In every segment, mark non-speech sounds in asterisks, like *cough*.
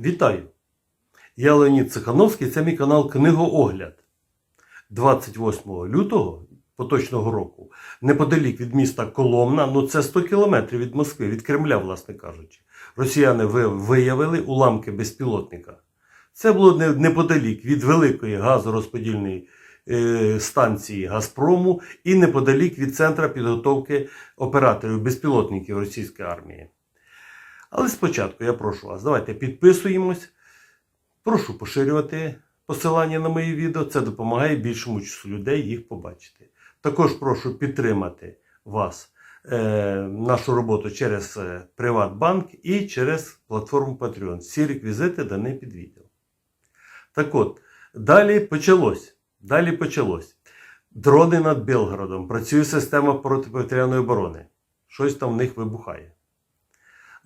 Вітаю! Я Леонід Цихановський, це мій канал Книгоогляд. 28 лютого поточного року, неподалік від міста Коломна, ну це 100 кілометрів від Москви, від Кремля, власне кажучи, росіяни виявили уламки безпілотника. Це було неподалік від великої газорозподільної е, станції Газпрому і неподалік від центра підготовки операторів безпілотників російської армії. Але спочатку я прошу вас, давайте підписуємось. Прошу поширювати посилання на мої відео. Це допомагає більшому числу людей їх побачити. Також прошу підтримати вас, е, нашу роботу через е, Приватбанк і через платформу Patreon. Всі реквізити дані під відео. Так от, далі почалось. Далі почалось. Дрони над Белгородом. Працює система протиповітряної оборони. Щось там в них вибухає.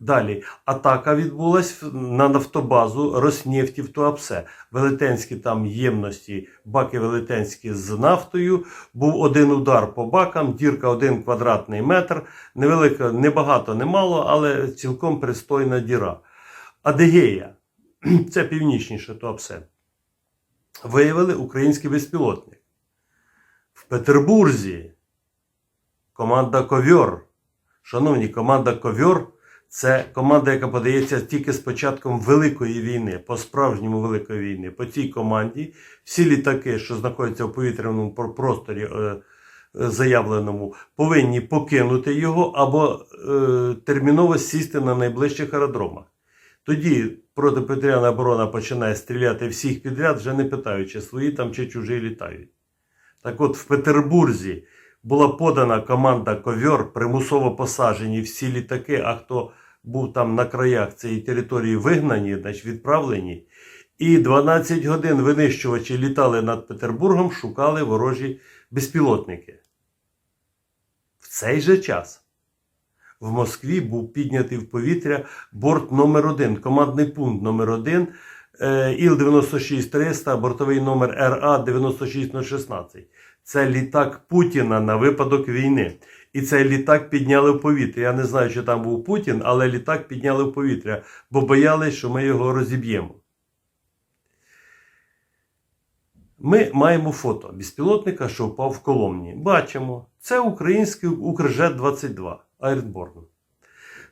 Далі атака відбулась на нафтобазу Роснефті в Туапсе. Велетенські там ємності, баки велетенські з нафтою. Був один удар по бакам, дірка один квадратний метр. Невелика, небагато, немало, але цілком пристойна діра. Адегея, *clears throat* це північніше Туапсе. Виявили український безпілотник. В Петербурзі команда Ковьор. Шановні, команда Ковьор це команда, яка подається тільки з початком Великої війни, по-справжньому Великої війни. По цій команді всі літаки, що знаходяться в повітряному просторі е, заявленому, повинні покинути його або е, терміново сісти на найближчих аеродромах. Тоді протиповітряна оборона починає стріляти всіх підряд, вже не питаючи, свої там чи чужі літають. Так от в Петербурзі була подана команда Ковьор, примусово посаджені всі літаки, а хто був там на краях цієї території вигнані, значить відправлені. І 12 годин винищувачі літали над Петербургом, шукали ворожі безпілотники. В цей же час в Москві був піднятий в повітря борт номер 1 командний пункт номер 1 Іл-96-300, бортовий номер РА-96016. Це літак Путіна на випадок війни. І цей літак підняли в повітря. Я не знаю, чи там був Путін, але літак підняли в повітря, бо боялись, що ми його розіб'ємо. Ми маємо фото безпілотника, що впав в Коломні. Бачимо, це український Укржет-22 Airborne.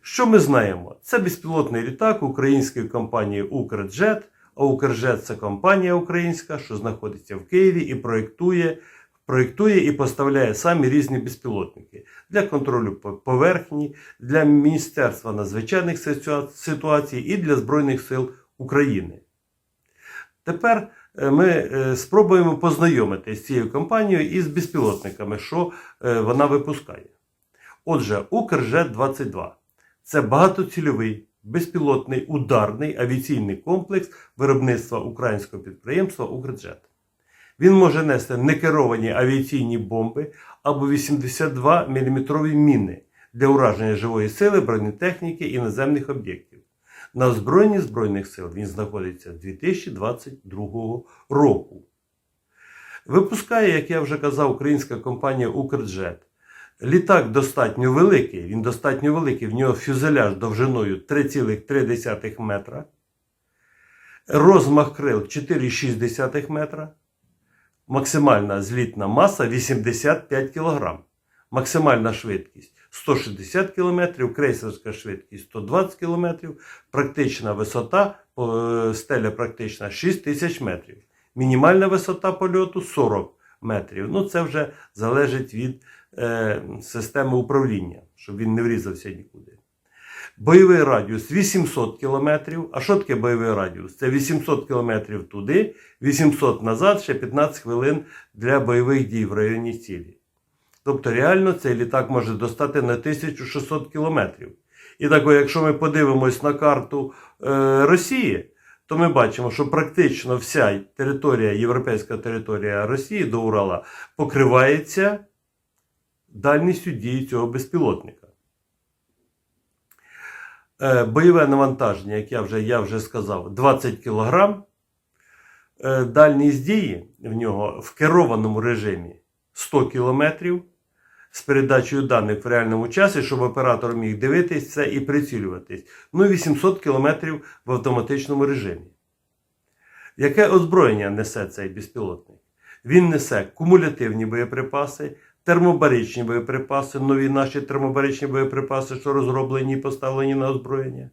Що ми знаємо? Це безпілотний літак української компанії Укрджет, а Укрджет це компанія українська, що знаходиться в Києві і проєктує, проєктує і поставляє самі різні безпілотники для контролю поверхні, для Міністерства надзвичайних ситуацій і для Збройних сил України. Тепер е, ми е, спробуємо познайомитися з цією компанією і з безпілотниками, що е, вона випускає. Отже, Укржет-22 це багатоцільовий безпілотний ударний авіаційний комплекс виробництва українського підприємства Укрджет. Він може нести некеровані авіаційні бомби або 82 мм міни для ураження живої сили, бронетехніки і наземних об'єктів. На озброєнні Збройних сил він знаходиться з 2022 року. Випускає, як я вже казав, українська компанія Укрджет. Літак достатньо великий, він достатньо великий, в нього фюзеляж довжиною 3,3 метра, розмах крил 4,6 метра, максимальна злітна маса 85 кг, максимальна швидкість 160 км, крейсерська швидкість 120 км, практична висота, е, стеля практична 6 тисяч метрів. Мінімальна висота польоту 40 метрів. Ну, це вже залежить від е, системи управління, щоб він не врізався нікуди. Бойовий радіус 800 км. А що таке бойовий радіус? Це 800 км туди, 800 назад, ще 15 хвилин для бойових дій в районі цілі. Тобто реально цей літак може достати на 1600 км. І так, якщо ми подивимось на карту е, Росії, то ми бачимо, що практично вся територія, європейська територія Росії до Урала покривається дальністю дії цього безпілотника. Е, Бойове навантаження, як я вже, я вже сказав, 20 кг. Е, Дальність дії в нього в керованому режимі 100 км. з передачею даних в реальному часі, щоб оператор міг дивитись це і прицілюватись. Ну і 800 км в автоматичному режимі. Яке озброєння несе цей безпілотник? Він несе кумулятивні боєприпаси, термобаричні боєприпаси, нові наші термобаричні боєприпаси, що розроблені і поставлені на озброєння.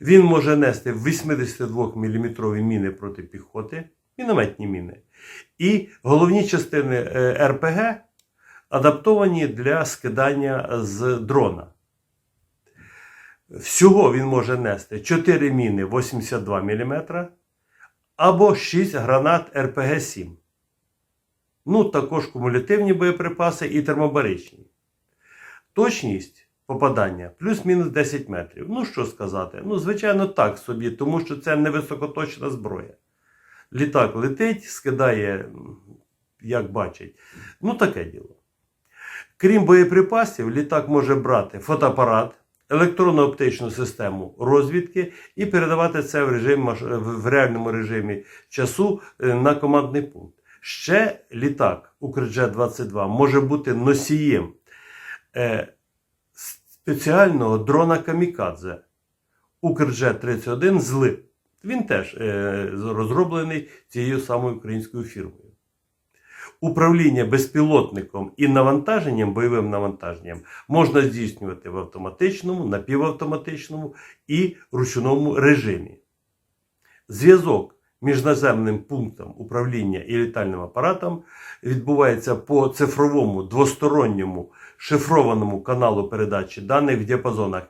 Він може нести 82-мм міни проти піхоти, мінометні міни. І головні частини е, РПГ адаптовані для скидання з дрона. Всього він може нести 4 міни 82 мм або 6 гранат РПГ-7. Ну, також кумулятивні боєприпаси і термобаричні. Точність попадання плюс-мінус 10 метрів. Ну, що сказати? Ну, звичайно, так собі, тому що це не високоточна зброя. Літак летить, скидає, як бачить. Ну, таке діло. Крім боєприпасів, літак може брати фотоапарат, електронно-оптичну систему розвідки і передавати це в, режим, в реальному режимі часу е, на командний пункт. Ще літак Укрджет-22 може бути носієм е, спеціального дрона Камікадзе Укрджет-31 з Лип. Він теж е, розроблений цією самою українською фірмою. Управління безпілотником і навантаженням, бойовим навантаженням можна здійснювати в автоматичному, напівавтоматичному і ручному режимі. Зв'язок між наземним пунктом управління і літальним апаратом відбувається по цифровому двосторонньому шифрованому каналу передачі даних в діапазонах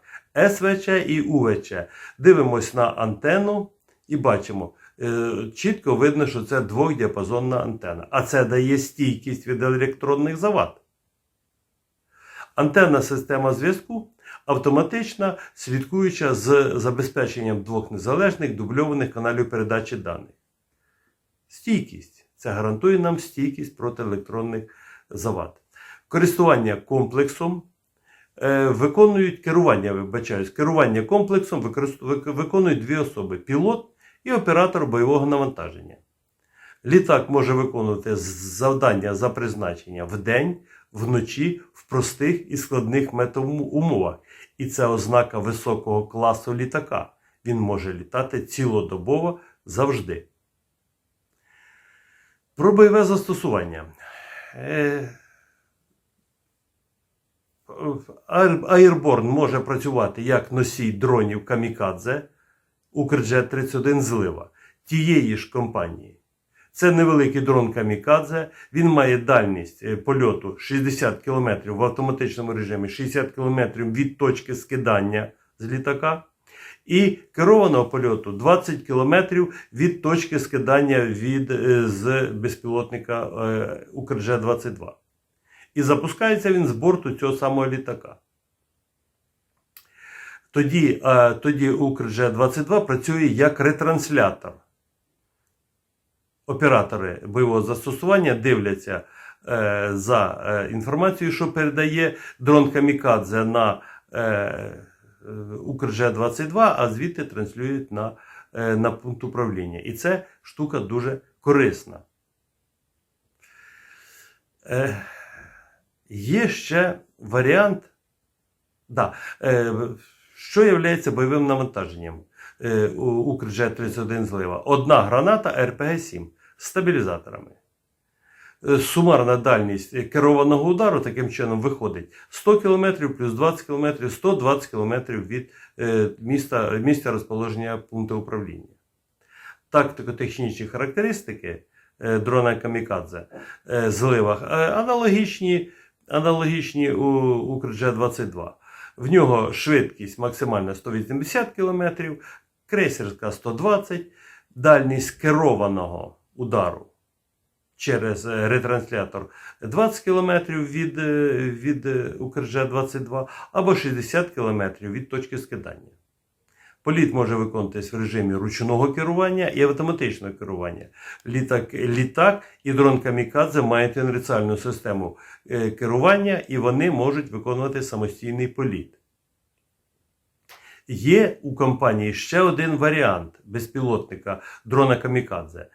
СВЧ і УВЧ. Дивимось на антенну і бачимо. е, Чітко видно, що це двохдіапазонна антена, а це дає стійкість від електронних завад. Антенна система зв'язку автоматична, слідкуюча з забезпеченням двох незалежних дубльованих каналів передачі даних. Стійкість. Це гарантує нам стійкість проти електронних завад. Користування комплексом е, виконують керування, вибачаюсь, керування комплексом виконують дві особи: пілот і оператор бойового навантаження. Літак може виконувати завдання за призначення вдень, вночі, в простих і складних метеоумовах. І це ознака високого класу літака. Він може літати цілодобово завжди. Про бойове застосування. Е, Airborne може працювати як носій дронів Камікадзе Укрджет-31 злива тієї ж компанії. Це невеликий дрон Камікадзе. Він має дальність е, польоту 60 км в автоматичному режимі, 60 км від точки скидання з літака. І керованого польоту 20 км від точки скидання від, е, з безпілотника е, Укрджет-22. І запускається він з борту цього самого літака. Тоді, тоді Укрджет-22 працює як ретранслятор. Оператори бойового застосування дивляться е, за е, інформацією, що передає дрон Камікадзе на е, е, Укрджет-22, а звідти транслюють на, е, на пункт управління. І це штука дуже корисна. Е, Є ще варіант, да, е, що є бойовим навантаженням е, у Укрджет-31 злива. Одна граната РПГ-7 з стабілізаторами. Е, Сумарна дальність керованого удару таким чином виходить 100 км плюс 20 км, 120 км від е, міста, місця розположення пункту управління. Тактико-технічні характеристики е, дрона Камікадзе е, зливах е, аналогічні, аналогічні у Укрджет-22. В нього швидкість максимальна 180 км, крейсерська 120 дальність керованого удару через е, ретранслятор 20 км від, е, від е, Укрджет-22 або 60 км від точки скидання. Політ може виконуватись в режимі ручного керування і автоматичного керування. Літак, літак і дрон Камікадзе мають ініціальну систему керування, і вони можуть виконувати самостійний політ. Є у компанії ще один варіант безпілотника дрона Камікадзе.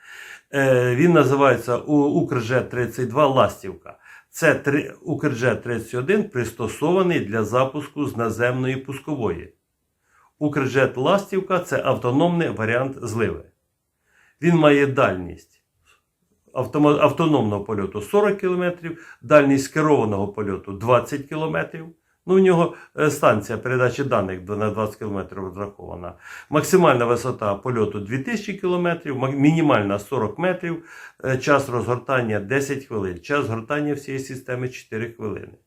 Е, Він називається У- Укржет-32 Ластівка. Це три- Укрджет-31 пристосований для запуску з наземної пускової. Укрджет Ластівка це автономний варіант зливи. Він має дальність автономного польоту 40 км, дальність керованого польоту 20 км. Ну, у нього е, станція передачі даних на 20 км розрахована. Максимальна висота польоту 2000 км, мінімальна 40 метрів, е, час розгортання 10 хвилин, час згортання всієї системи 4 хвилини.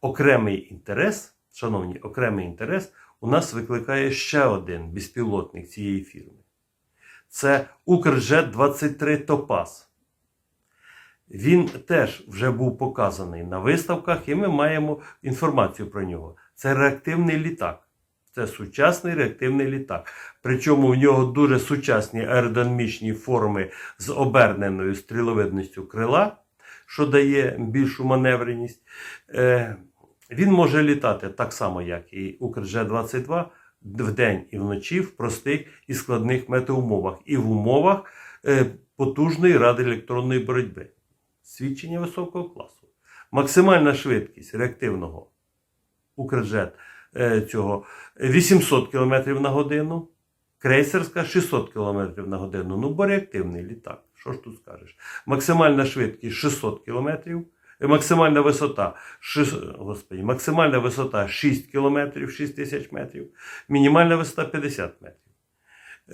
Окремий інтерес, шановні, окремий інтерес у нас викликає ще один безпілотник цієї фірми. Це Укрджет-23 Топаз. Він теж вже був показаний на виставках, і ми маємо інформацію про нього. Це реактивний літак. Це сучасний реактивний літак. Причому в нього дуже сучасні аеродинамічні форми з оберненою стріловидністю крила, що дає більшу маневреність. Е, Він може літати так само, як і Укрджет-22 вдень і вночі в простих і складних метеумовах, і в умовах е, потужної радіоелектронної боротьби. Свідчення високого класу. Максимальна швидкість реактивного Укрджет е, цього 800 км на годину, крейсерська 600 км на годину. Ну, бо реактивний літак. Що ж тут скажеш? Максимальна швидкість 600 км, максимальна висота, шис- господи, максимальна висота 6 км, 6 тисяч метрів, мінімальна висота 50 метрів.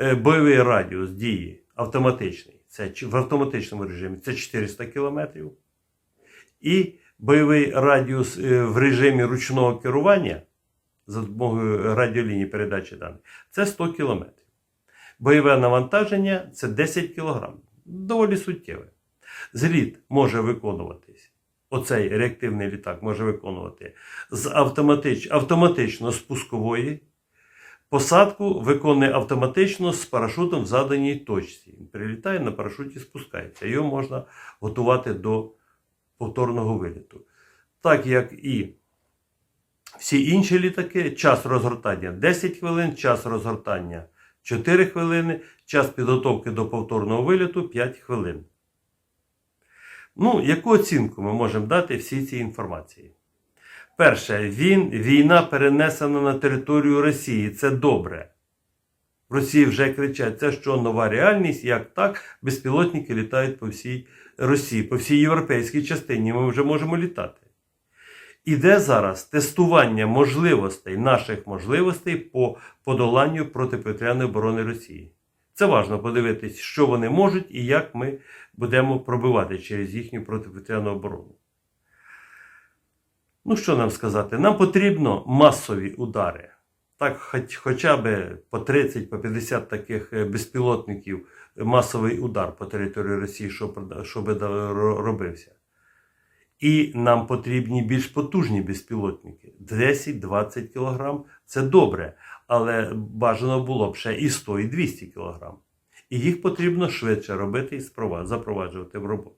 Е, Бойовий радіус дії автоматичний. Це в автоматичному режимі це 400 км. І бойовий радіус е, в режимі ручного керування за допомогою радіолінії передачі даних це 100 км. Бойове навантаження це 10 кг. Доволі суттєве. Зліт може виконуватись. Оцей реактивний літак може виконувати з автоматич... автоматично з пускової. Посадку виконує автоматично з парашутом в заданій точці. Прилітає на парашуті, спускається. Його можна готувати до повторного виліту. Так як і всі інші літаки, час розгортання 10 хвилин, час розгортання 4 хвилини, час підготовки до повторного виліту 5 хвилин. Ну, яку оцінку ми можемо дати всій цій інформації? Перше, він, війна перенесена на територію Росії. Це добре. В вже кричать, це що нова реальність, як так, безпілотники літають по всій Росії, по всій європейській частині. Ми вже можемо літати. Іде зараз тестування можливостей, наших можливостей по подоланню протиповітряної оборони Росії. Це важливо подивитись, що вони можуть і як ми будемо пробивати через їхню протиповітряну оборону. Ну, що нам сказати? Нам потрібно масові удари. Так, хоч, хоча б по 30, по 50 таких е, безпілотників масовий удар по території Росії, щоб, щоб робився. І нам потрібні більш потужні безпілотники. 10-20 кг це добре, але бажано було б ще і 100, і 200 кг. І їх потрібно швидше робити і запроваджувати в роботу.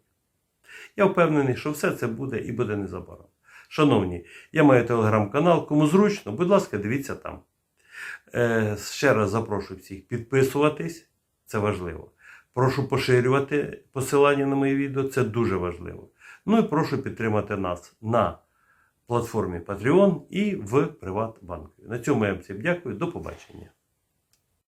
Я впевнений, що все це буде і буде незабаром. Шановні, я маю телеграм-канал, кому зручно, будь ласка, дивіться там. Е, ще раз запрошую всіх підписуватись, це важливо. Прошу поширювати посилання на мої відео, це дуже важливо. Ну і прошу підтримати нас на платформі Patreon і в Приватбанку. На цьому я вам всім дякую. До побачення.